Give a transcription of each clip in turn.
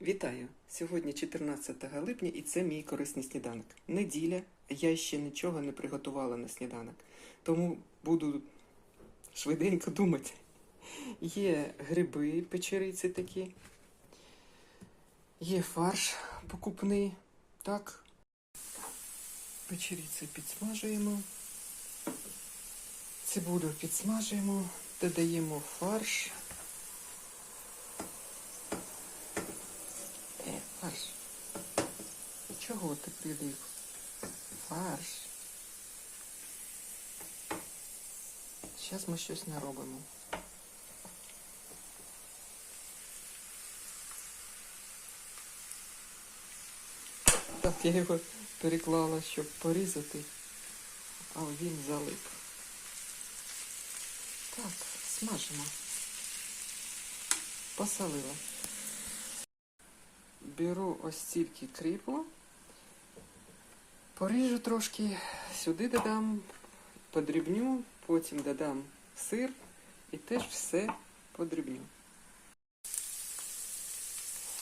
Вітаю! Сьогодні 14 липня і це мій корисний сніданок. Неділя, я ще нічого не приготувала на сніданок, тому буду швиденько думати. Є гриби, печериці такі, є фарш покупний. Так, печериці підсмажуємо, цибулю підсмажуємо, додаємо фарш. Е, фарш. Чого ти прилив? Фарш. Зараз ми щось наробимо. Так, я його переклала, щоб порізати, а він залип. Так, смажимо. Посолила. Беру ось стільки кріпу, поріжу трошки, сюди додам, подрібню, потім додам сир і теж все подрібню.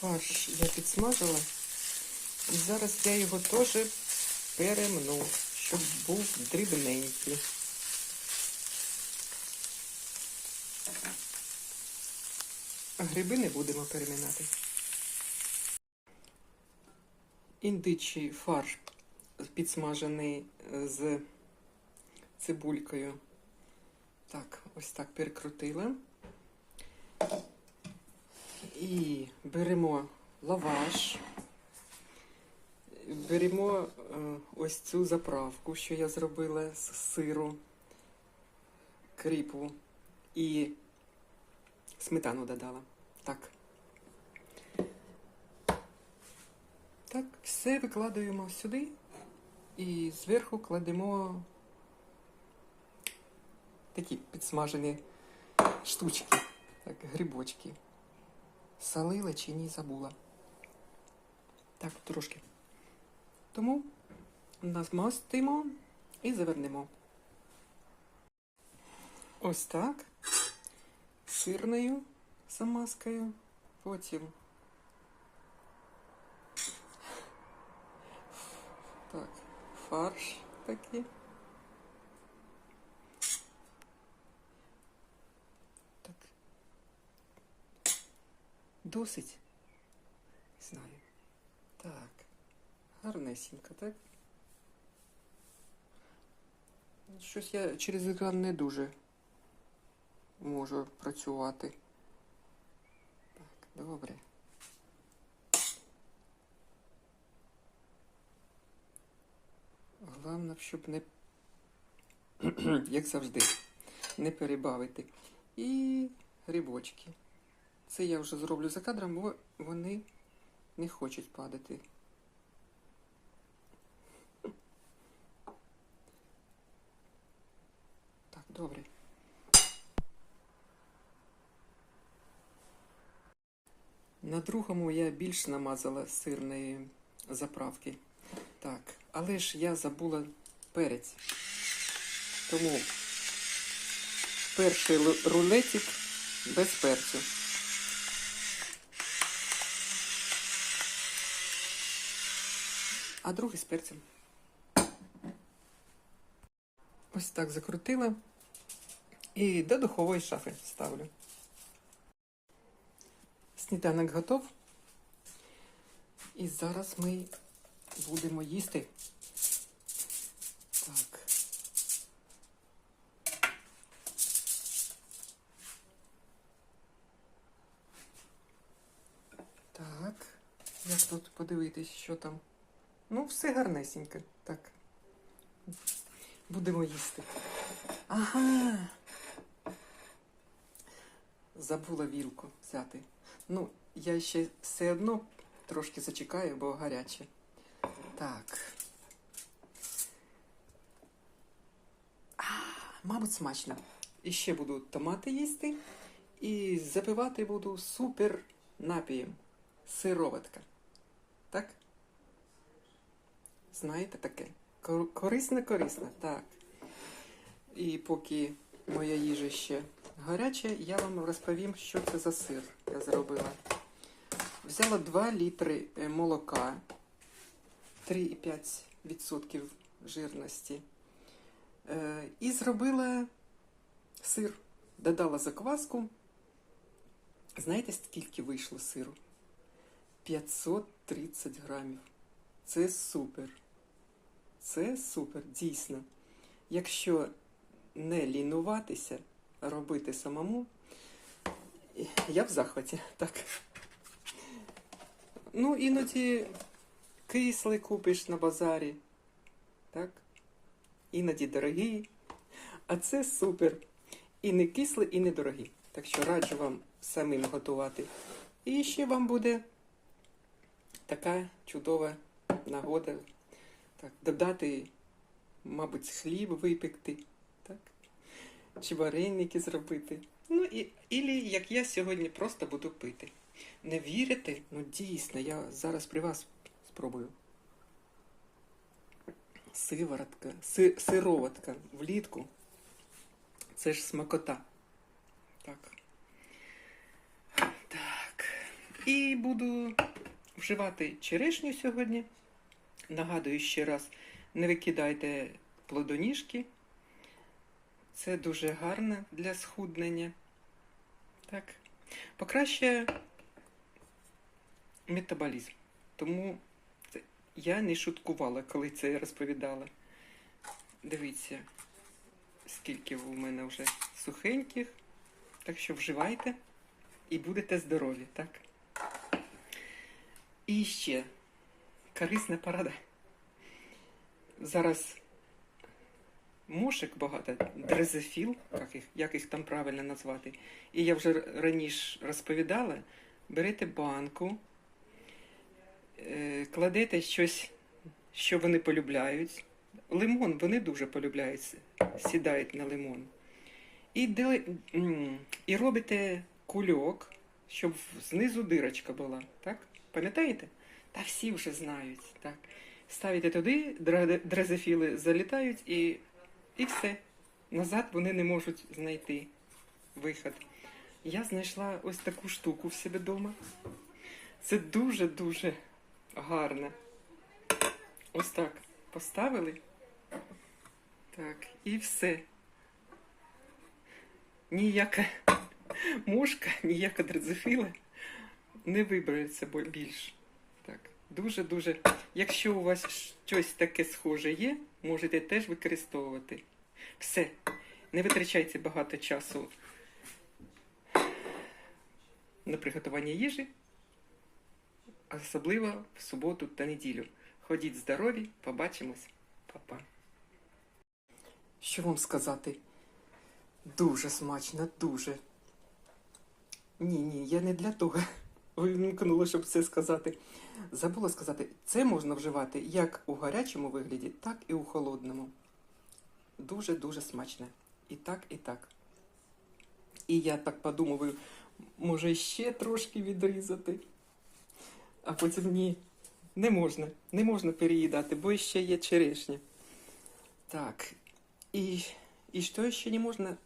Фарш я підсмажила, і зараз я його теж перемну, щоб був дрібненький. Гриби не будемо переминати. Індичий фарш підсмажений е, з цибулькою. Так, ось так перекрутила. І беремо лаваш, беремо е, ось цю заправку, що я зробила з сиру, кріпу і сметану додала. Так. Так, все викладаємо сюди і зверху кладемо такі підсмажені штучки, так, грибочки. Солила чи ні, забула. Так, трошки. Тому намастимо і завернемо. Ось так. Сирною замазкою. Потім Так, фарш такий. Так. Досить. Знаю. Так. Гарнесенько, так? Щось я через екран не дуже можу працювати. Так, добре. Головне, щоб не, як завжди, не перебавити. І грибочки. Це я вже зроблю за кадром, бо вони не хочуть падати. Так, добре. На другому я більш намазала сирної заправки. Так, але ж я забула перець. Тому перший рулетик без перцю. А другий з перцем. Ось так закрутила. І до духової шафи ставлю. Сніданок готов. І зараз ми будемо їсти. Так. Так. Як тут подивитись, що там? Ну, все гарнесенько. Так. Будемо їсти. Ага. Забула вілку взяти. Ну, я ще все одно трошки зачекаю, бо гаряче. Так. А, мабуть, смачно. І ще буду томати їсти. І запивати буду супер напієм. Сироватка. Так? Знаєте таке? Кор- Корисно, корисно, так. І поки моя їжа ще гаряча, я вам розповім, що це за сир я зробила. взяла 2 літри е, молока, 3,5% жирності. Е, І зробила сир. Додала закваску. Знаєте, скільки вийшло сиру? 530 грамів. Це супер. Це супер, дійсно. Якщо не лінуватися, робити самому, я в захваті, так. Ну, іноді кислий купиш на базарі, так? Іноді дорогий. А це супер. І не кислий, і не дорогий. Так що раджу вам самим готувати. І ще вам буде така чудова нагода так, додати, мабуть, хліб випекти, так? чи вареники зробити. Ну і ілі, як я сьогодні просто буду пити. Не вірите? Ну дійсно, я зараз при вас спробую. Сиворотка, си, сироватка влітку. Це ж смакота. Так. Так. І буду вживати черешню сьогодні. Нагадую ще раз, не викидайте плодоніжки. Це дуже гарно для схуднення. Так. Покращує метаболізм. Тому я не шуткувала, коли це я розповідала. Дивіться, скільки у мене вже сухеньких. Так що вживайте і будете здорові, так? І ще корисна порада. Зараз мошек багато, дрезофіл, як їх, як їх там правильно назвати. І я вже раніше розповідала, берете банку, кладете щось, що вони полюбляють. Лимон вони дуже полюбляють, сідають на лимон. І, дели- і робите кульок, щоб знизу дирочка була. Так? Пам'ятаєте? Та всі вже знають. Так. Ставите туди, дрезофіли залітають і, і все. Назад вони не можуть знайти вихід. Я знайшла ось таку штуку в себе вдома. Це дуже-дуже гарно. Ось так поставили. Так, і все. Ніяка мушка, ніяка дрозофіла не вибереться більш. Так, дуже-дуже. Якщо у вас щось таке схоже є, можете теж використовувати. Все. Не витрачайте багато часу на приготування їжі, особливо в суботу та неділю. Ходіть здорові, побачимось, Па-па. Що вам сказати? Дуже смачно, дуже. Ні, ні, я не для того вимкнула, щоб це сказати. Забула сказати, це можна вживати як у гарячому вигляді, так і у холодному. Дуже-дуже смачне. І так, і так. І я так подумав, може ще трошки відрізати. А потім ні, не можна, не можна переїдати, бо ще є черешня. Так, і, і що ще не можна?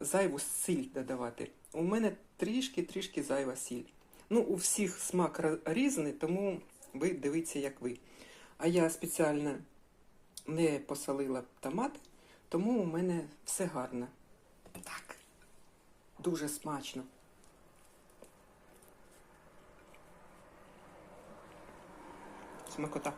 Зайву сіль додавати. У мене трішки-трішки зайва сіль. Ну, у всіх смак різний, тому ви дивіться, як ви. А я спеціально не посолила томат, тому у мене все гарно. Так, дуже смачно. Смакота.